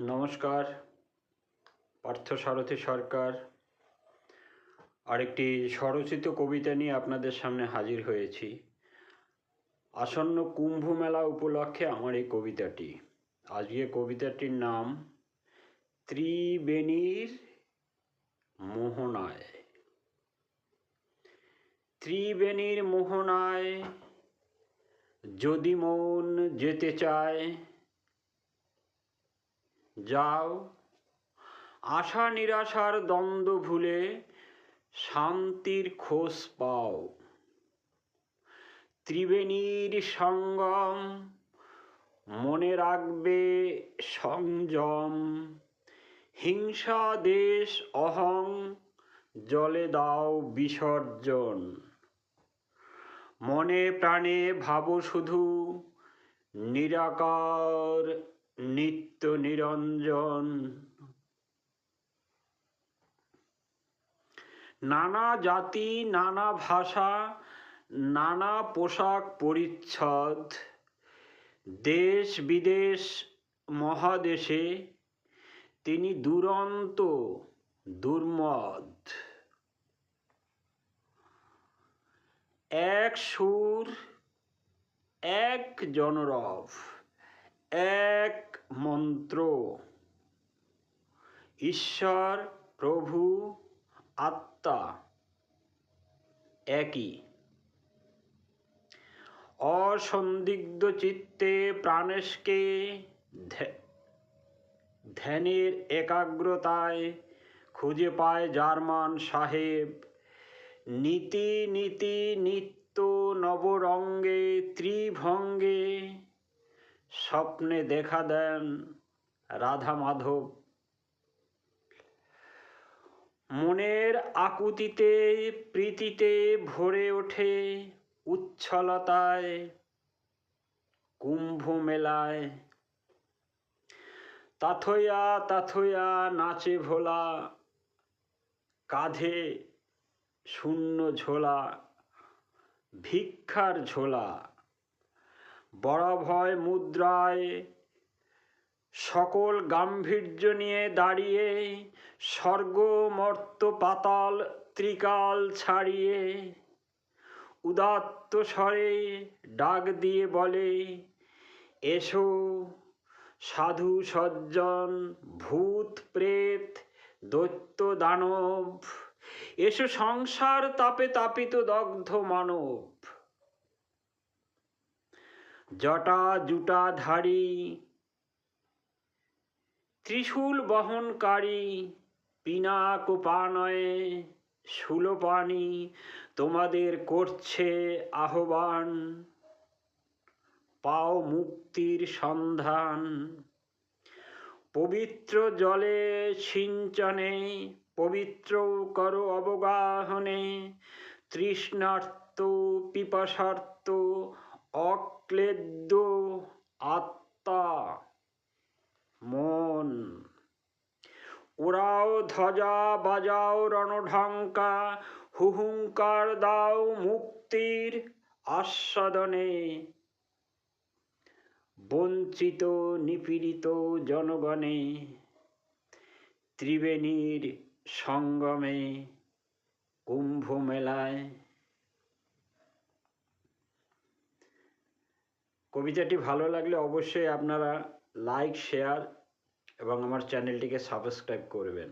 নমস্কার, পার্থসারথী সরকার। আরেকটি স্বরচিত কবিতা নিয়ে আপনাদের সামনে হাজির হয়েছি। আসন্ন কুম্ভ মেলা উপলক্ষে আমার এই কবিতাটি। আজকে কবিতাটির নাম, ত্রিবেণীর মোহনায়। ত্রিবেণীর মোহনায় যদি মন যেতে চায় যাও। আশা নিরাশার দ্বন্দ্ব ভুলে শান্তির খোঁজ পাও। ত্রিবেণীর সঙ্গম মনে রাখবে সংযম। হিংসা দেশ অহং, জলে দাও বিসর্জন। মনে প্রাণে ভাবো শুধু নিরাকার নিত্য নিরঞ্জন। নানা জাতি, নানা ভাষা, নানা পোশাক পরিচ্ছদ, দেশ বিদেশ, মহাদেশে তিনি দুরন্ত, দুর্মদ। এক সুর, এক জনরব। এক মন্ত্র। ঈশ্বর, প্রভু, আত্মা একই। অসন্দিগ্ধ চিত্তে প্রাণেশকে ধ্যানের একাগ্রতায় খুঁজে পায় জার্মান সাহেব। নীতি নীতি, নিত্য নবরঙ্গে, ত্রিভঙ্গে স্বপ্নে দেখা দেন রাধা মাধব। মনের আকুতিতে, প্রীতিতে ভরে ওঠে উচ্ছলতায় কুম্ভ মেলায় তাথয়া তাথয়া নাচে ভোলা, কাঁধে শূন্য ঝোলা, ভিক্ষার ঝোলা। বড় ভয় মুদ্রায় সকল গাম্ভীর্য নিয়ে দাঁড়িয়ে স্বর্গ মর্ত পাতাল ত্রিকাল ছাড়িয়ে, উদাত্ত স্বরে ডাক দিয়ে বলে, এসো, সাধু সজ্জন, ভূত প্রেত, দৈত্য দানব, এসো সংসার তাপে তাপিত দগ্ধ মানব। জটা জুটা ধারী ত্রিশূল বহনকারী পিনাক পানয়ে সুলোপানি তোমাদের করছে আহ্বান। পাও মুক্তির সন্ধান। পবিত্র জলে সিঞ্চনে, পবিত্র কর অবগাহনে, তৃষ্ণার্ত, পিপাসার্ত অক্লেদ্য আত্মা, মন। ওরাও ধ্বজা, বাজাও, রণঢঙ্কা, হুহুঙ্কার দাও মুক্তির আস্বাদনে। বঞ্চিত, নিপীড়িত জনগণে, ত্রিবেণীর সঙ্গমে কুম্ভ মেলায় কবিতাটি ভালো লাগলে অবশ্যই আপনারা লাইক শেয়ার এবং আমার চ্যানেলটিকে সাবস্ক্রাইব করবেন।